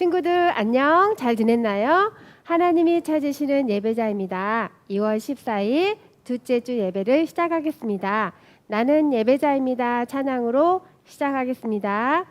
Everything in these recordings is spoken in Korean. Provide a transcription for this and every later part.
친구들 안녕 잘 지냈나요? 하나님이 찾으시는 예배자입니다. 2월 14일 둘째 주 예배를 시작하겠습니다. 나는 예배자입니다. 찬양으로 시작하겠습니다.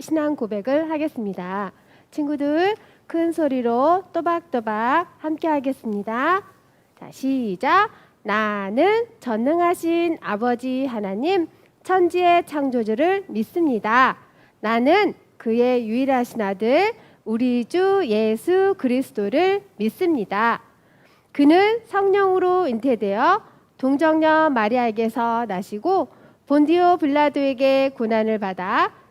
신앙 고백을 하겠습니다. 친구들 큰 소리로 또박또박 함께 하겠습니다. 자, 시작. 나는 전능하신 아버지 하나님 천지의 창조주를 믿습니다. 나는 그의 유일하신 아들 우리 주 예수 그리스도를 믿습니다. 그는 성령으로 잉태되어 동정녀 마리아에게서 나시고 본디오 빌라도에게 고난을 받아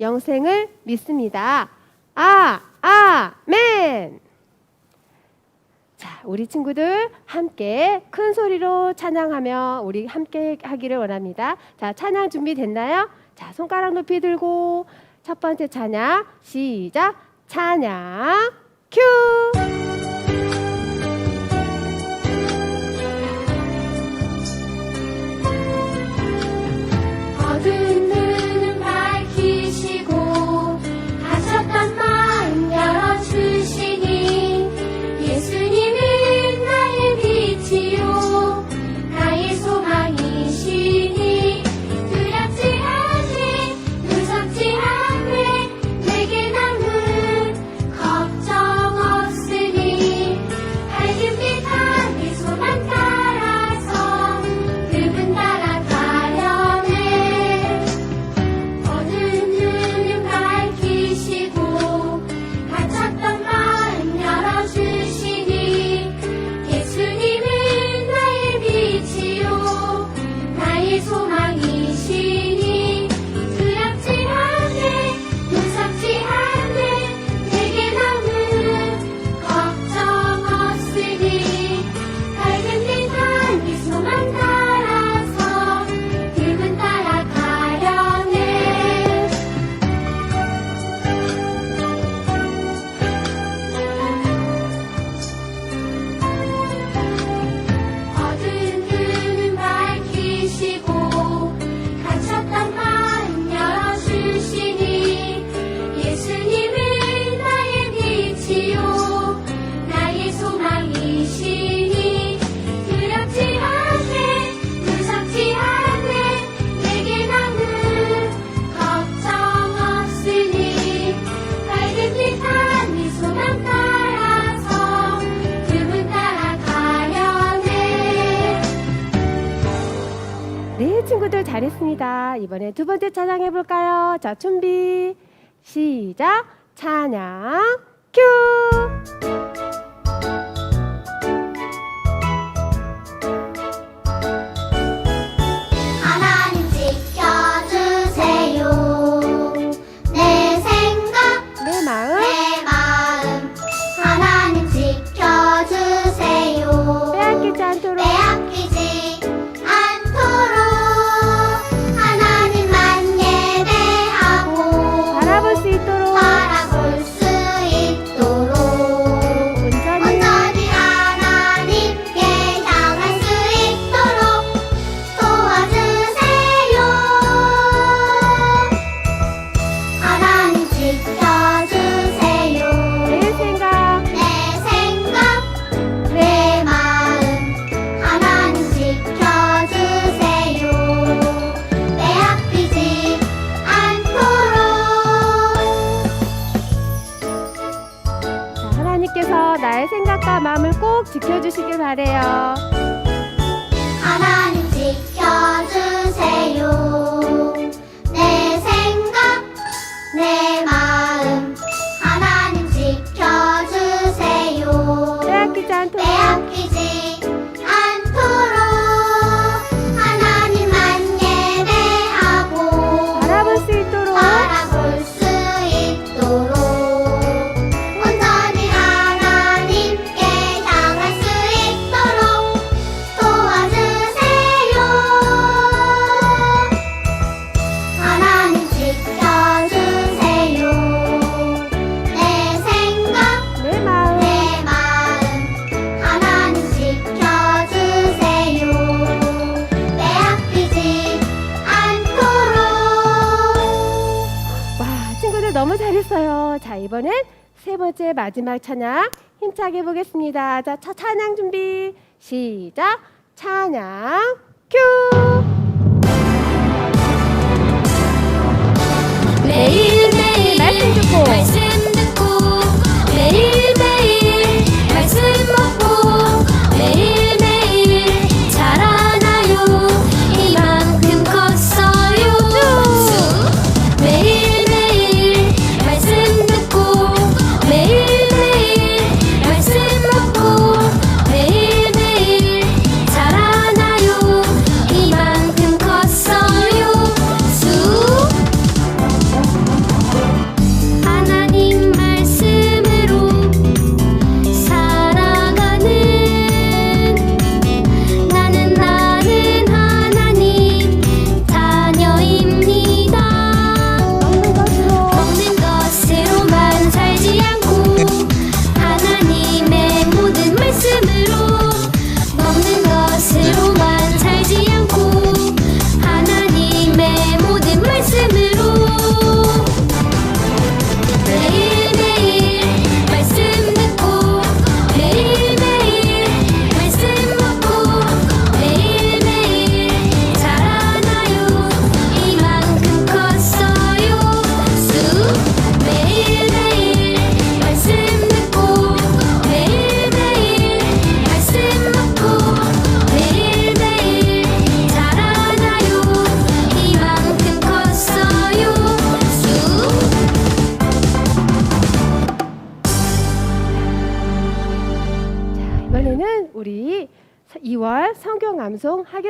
영생을 믿습니다. 아, 아멘. 자, 우리 친구들 함께 큰 소리로 찬양하며 우리 함께 하기를 원합니다. 자, 찬양 준비됐나요? 자, 손가락 높이 들고 첫 번째 찬양 시작. 찬양 큐. 찬양입니다. 이번에 두 번째 찬양 해볼까요? 자, 준비, 시작, 찬양, 큐! 너무 잘했어요. 자, 이번엔 세 번째 마지막 찬양 힘차게 보겠습니다. 자, 첫 찬양 준비. 시작. 찬양 큐! 매일매일 말씀 듣고. 말씀 듣고 매일매일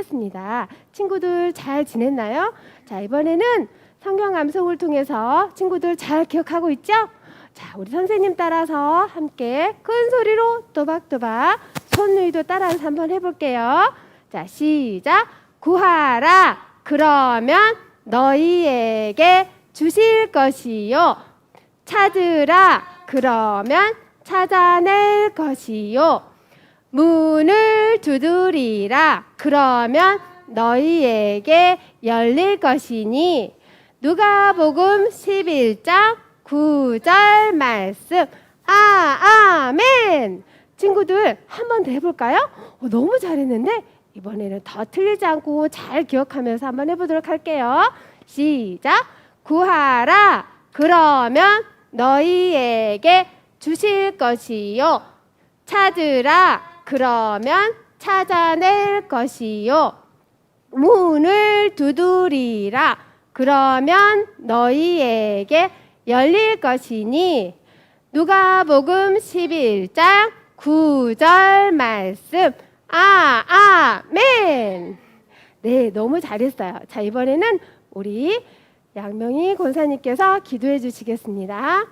하겠습니다. 친구들 잘 지냈나요? 자, 이번에는 성경 암송을 통해서 친구들 잘 기억하고 있죠? 자, 우리 선생님 따라서 함께 큰 소리로 또박또박 손누이도 따라서 한번 해볼게요. 자, 시작. 구하라. 그러면 너희에게 주실 것이요. 찾으라. 그러면 찾아낼 것이요. 문을 두드리라. 그러면 너희에게 열릴 것이니 누가복음 11장 9절 말씀. 아, 아멘. 친구들 한 번 더 해볼까요? 어, 너무 잘했는데 이번에는 더 틀리지 않고 잘 기억하면서 한번 해보도록 할게요. 시작. 구하라. 그러면 너희에게 주실 것이요. 찾으라. 그러면 찾아낼 것이요. 문을 두드리라. 그러면 너희에게 열릴 것이니 누가복음 11장 9절 말씀. 아, 아멘. 네, 너무 잘했어요. 자, 이번에는 우리 양명희 권사님께서 기도해 주시겠습니다.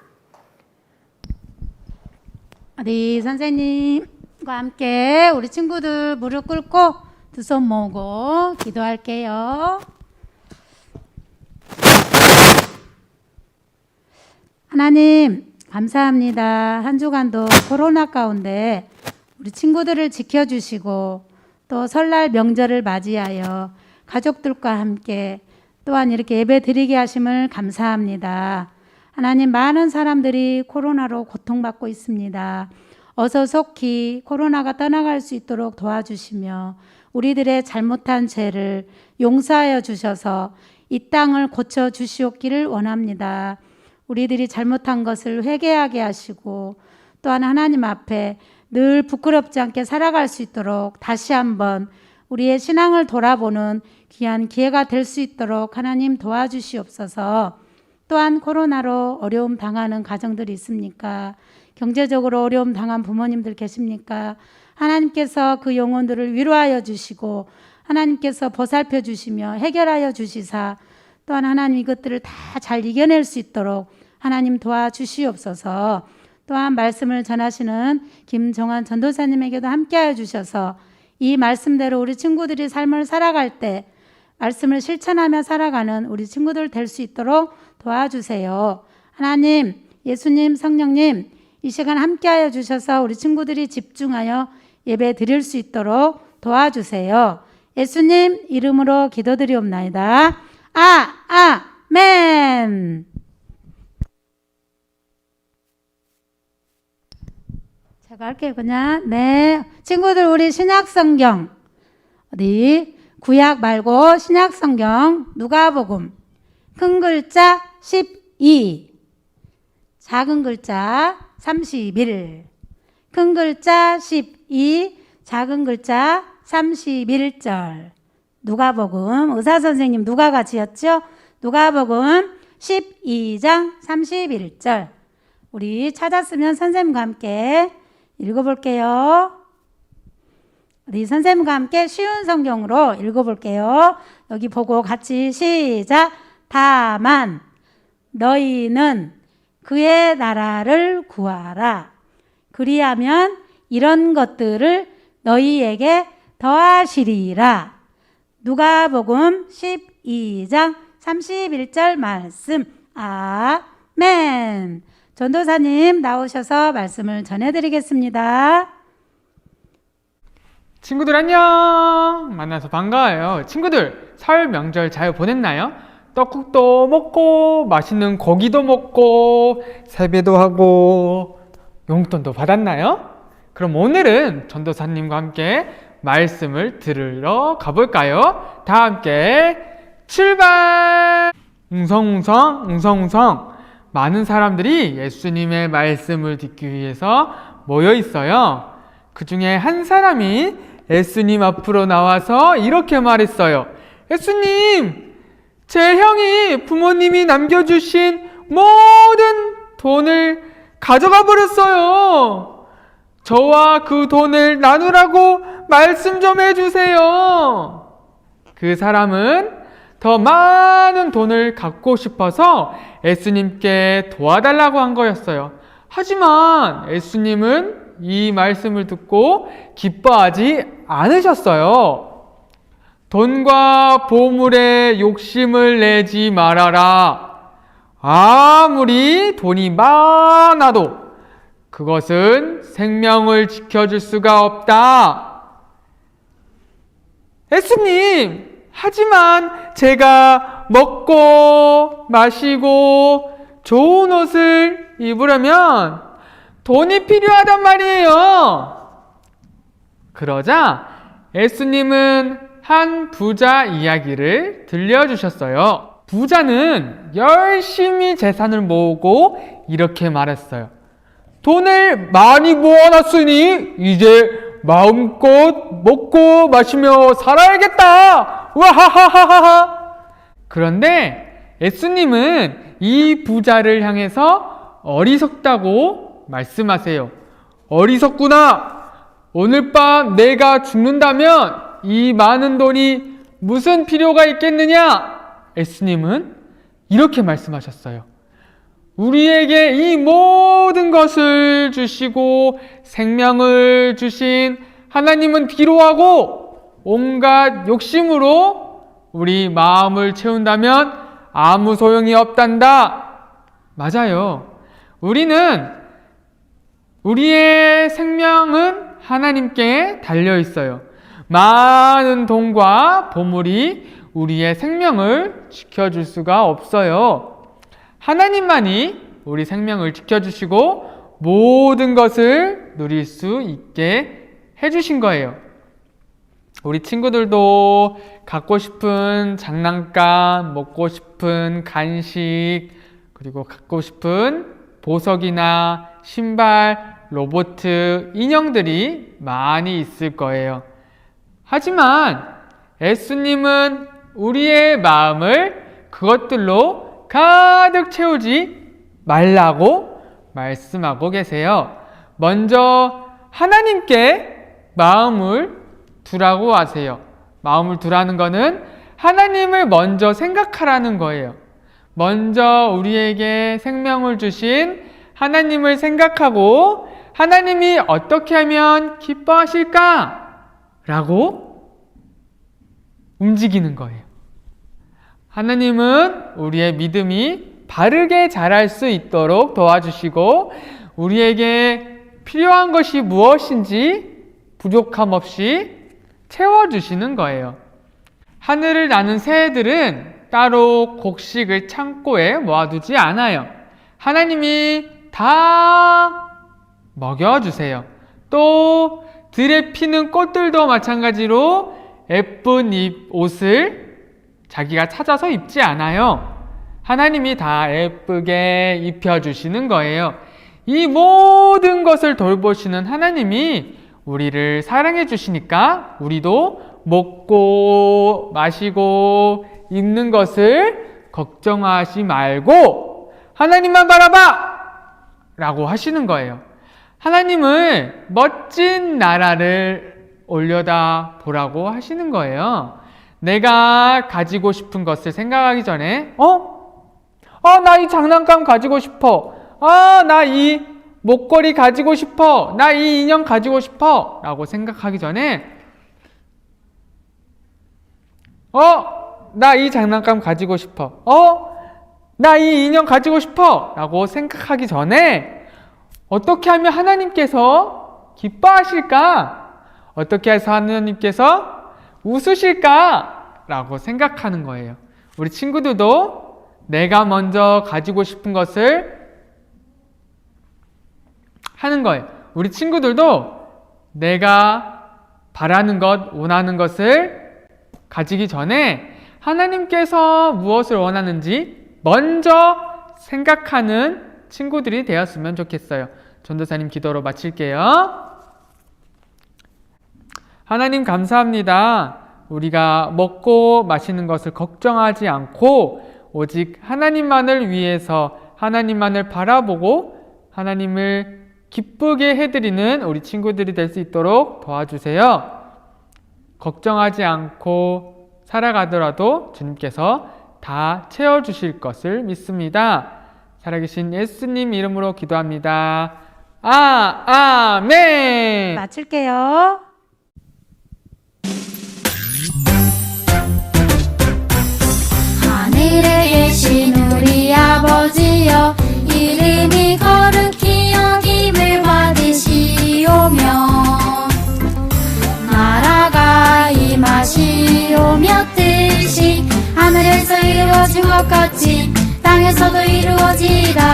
우리 선생님 과 함께 우리 친구들 무릎 꿇고 두 손 모으고 기도할게요. 하나님, 감사합니다. 한 주간도 코로나 가운데 우리 친구들을 지켜주시고 또 설날 명절을 맞이하여 가족들과 함께 또한 이렇게 예배 드리게 하심을 감사합니다. 하나님 많은 사람들이 코로나로 고통받고 있습니다. 어서 속히 코로나가 떠나갈 수 있도록 도와주시며 우리들의 잘못한 죄를 용서하여 주셔서 이 땅을 고쳐 주시옵기를 원합니다. 우리들이 잘못한 것을 회개하게 하시고 또한 하나님 앞에 늘 부끄럽지 않게 살아갈 수 있도록 다시 한번 우리의 신앙을 돌아보는 귀한 기회가 될 수 있도록 하나님 도와주시옵소서. 또한 코로나로 어려움 당하는 가정들이 있습니까? 경제적으로 어려움 당한 부모님들 계십니까? 하나님께서 그 영혼들을 위로하여 주시고 하나님께서 보살펴 주시며 해결하여 주시사 또한 하나님 이것들을 다 잘 이겨낼 수 있도록 하나님 도와주시옵소서. 또한 말씀을 전하시는 김정환 전도사님에게도 함께하여 주셔서 이 말씀대로 우리 친구들이 삶을 살아갈 때 말씀을 실천하며 살아가는 우리 친구들 될 수 있도록 도와주세요. 하나님, 예수님, 성령님, 이 시간 함께하여 주셔서 우리 친구들이 집중하여 예배 드릴 수 있도록 도와주세요. 예수님 이름으로 기도드리옵나이다. 아, 아, 맨. 제가 할게요, 그냥. 네. 친구들, 우리 신약성경. 어디? 구약 말고 신약성경. 누가복음. 큰 글자 12. 작은 글자 31. 큰 글자 12. 작은 글자 31절. 누가복음. 의사 선생님 누가가 지었죠? 누가복음 12장 31절. 우리 찾았으면 선생님과 함께 읽어볼게요. 우리 선생님과 함께 쉬운 성경으로 읽어볼게요. 여기 보고 같이 시작. 다만 너희는 그의 나라를 구하라. 그리하면 이런 것들을 너희에게 더하시리라. 누가복음 12장 31절 말씀. 아멘. 전도사님 나오셔서 말씀을 전해드리겠습니다. 친구들 안녕! 만나서 반가워요. 친구들, 설 명절 잘 보냈나요? 떡국도 먹고, 맛있는 고기도 먹고, 세배도 하고, 용돈도 받았나요? 그럼 오늘은 전도사님과 함께 말씀을 들으러 가볼까요? 다 함께 출발! 웅성웅성, 웅성웅성. 많은 사람들이 예수님의 말씀을 듣기 위해서 모여 있어요. 그 중에 한 사람이 예수님 앞으로 나와서 이렇게 말했어요. 예수님, 제 형이 부모님이 남겨주신 모든 돈을 가져가 버렸어요. 저와 그 돈을 나누라고 말씀 좀 해주세요. 그 사람은 더 많은 돈을 갖고 싶어서 예수님께 도와달라고 한 거였어요. 하지만 예수님은 이 말씀을 듣고 기뻐하지 않으셨어요. 돈과 보물에 욕심을 내지 말아라. 아무리 돈이 많아도 그것은 생명을 지켜줄 수가 없다. 예수님, 하지만 제가 먹고 마시고 좋은 옷을 입으려면 돈이 필요하단 말이에요. 그러자 예수님은 한 부자 이야기를 들려주셨어요. 부자는 열심히 재산을 모으고 이렇게 말했어요. 돈을 많이 모아놨으니 이제 마음껏 먹고 마시며 살아야겠다. 와하하하하. 그런데 예수님은 이 부자를 향해서 어리석다고 말씀하세요. 어리석구나. 오늘 밤 내가 죽는다면 이 많은 돈이 무슨 필요가 있겠느냐? 예수님은 이렇게 말씀하셨어요. 우리에게 이 모든 것을 주시고 생명을 주신 하나님은 뒤로하고 온갖 욕심으로 우리 마음을 채운다면 아무 소용이 없단다. 맞아요. 우리는 우리의 생명은 하나님께 달려 있어요. 많은 돈과 보물이 우리의 생명을 지켜줄 수가 없어요. 하나님만이 우리 생명을 지켜주시고 모든 것을 누릴 수 있게 해주신 거예요. 우리 친구들도 갖고 싶은 장난감, 먹고 싶은 간식, 그리고 갖고 싶은 보석이나 신발, 로봇, 인형들이 많이 있을 거예요. 하지만 예수님은 우리의 마음을 그것들로 가득 채우지 말라고 말씀하고 계세요. 먼저 하나님께 마음을 두라고 하세요. 마음을 두라는 거는 하나님을 먼저 생각하라는 거예요. 먼저 우리에게 생명을 주신 하나님을 생각하고 하나님이 어떻게 하면 기뻐하실까? 라고 움직이는 거예요. 하나님은 우리의 믿음이 바르게 자랄 수 있도록 도와주시고 우리에게 필요한 것이 무엇인지 부족함 없이 채워주시는 거예요. 하늘을 나는 새들은 따로 곡식을 창고에 모아두지 않아요. 하나님이 다 먹여주세요. 또 들에 피는 꽃들도 마찬가지로 예쁜 잎 옷을 자기가 찾아서 입지 않아요. 하나님이 다 예쁘게 입혀주시는 거예요. 이 모든 것을 돌보시는 하나님이 우리를 사랑해 주시니까 우리도 먹고 마시고 입는 것을 걱정하지 말고 하나님만 바라봐! 라고 하시는 거예요. 하나님을 멋진 나라를 올려다 보라고 하시는 거예요. 내가 가지고 싶은 것을 생각하기 전에, 어? 아, 나이 장난감 가지고 싶어. 아, 나 이 목걸이 가지고 싶어. 나 이 인형 가지고 싶어. 라고 생각하기 전에, 어? 나 이 장난감 가지고 싶어. 어? 나 이 인형 가지고 싶어. 라고 생각하기 전에, 어떻게 하면 하나님께서 기뻐하실까? 어떻게 해서 하나님께서 웃으실까? 라고 생각하는 거예요. 우리 친구들도 내가 먼저 가지고 싶은 것을 하는 거예요. 우리 친구들도 내가 바라는 것, 원하는 것을 가지기 전에 하나님께서 무엇을 원하는지 먼저 생각하는 친구들이 되었으면 좋겠어요. 전도사님 기도로 마칠게요. 하나님 감사합니다. 우리가 먹고 마시는 것을 걱정하지 않고 오직 하나님만을 위해서 하나님만을 바라보고 하나님을 기쁘게 해드리는 우리 친구들이 될 수 있도록 도와주세요. 걱정하지 않고 살아가더라도 주님께서 다 채워주실 것을 믿습니다. 살아계신 예수님 이름으로 기도합니다. 아, 아멘! 마칠게요. 하늘에 계신 우리 아버지여 이름이 거룩히 여김을 받으시오며 나라가 임하시오며 뜻이 하늘에서 이루어진 것 같이 땅에서도 이루어지다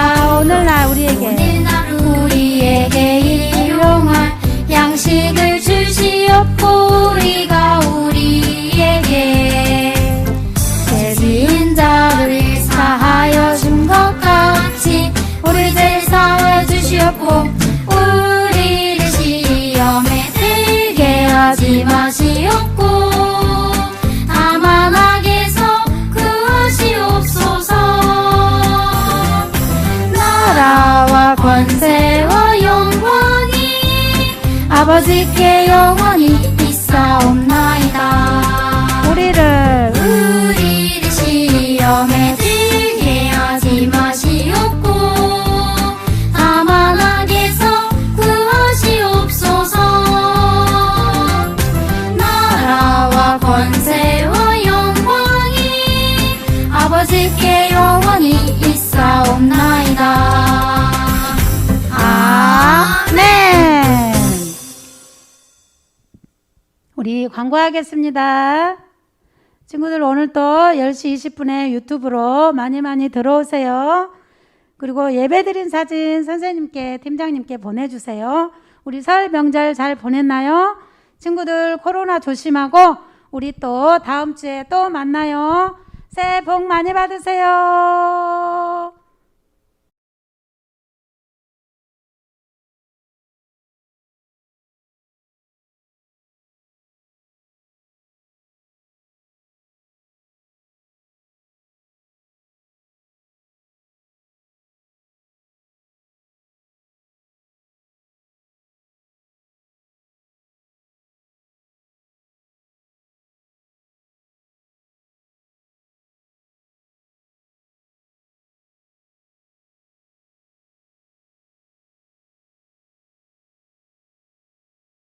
아버지께 영 광고하겠습니다. 친구들 오늘 또 10시 20분에 유튜브로 많이 많이 들어오세요. 그리고 예배드린 사진 선생님께, 팀장님께 보내주세요. 우리 설 명절 잘 보냈나요? 친구들 코로나 조심하고 우리 또 다음 주에 또 만나요. 새해 복 많이 받으세요.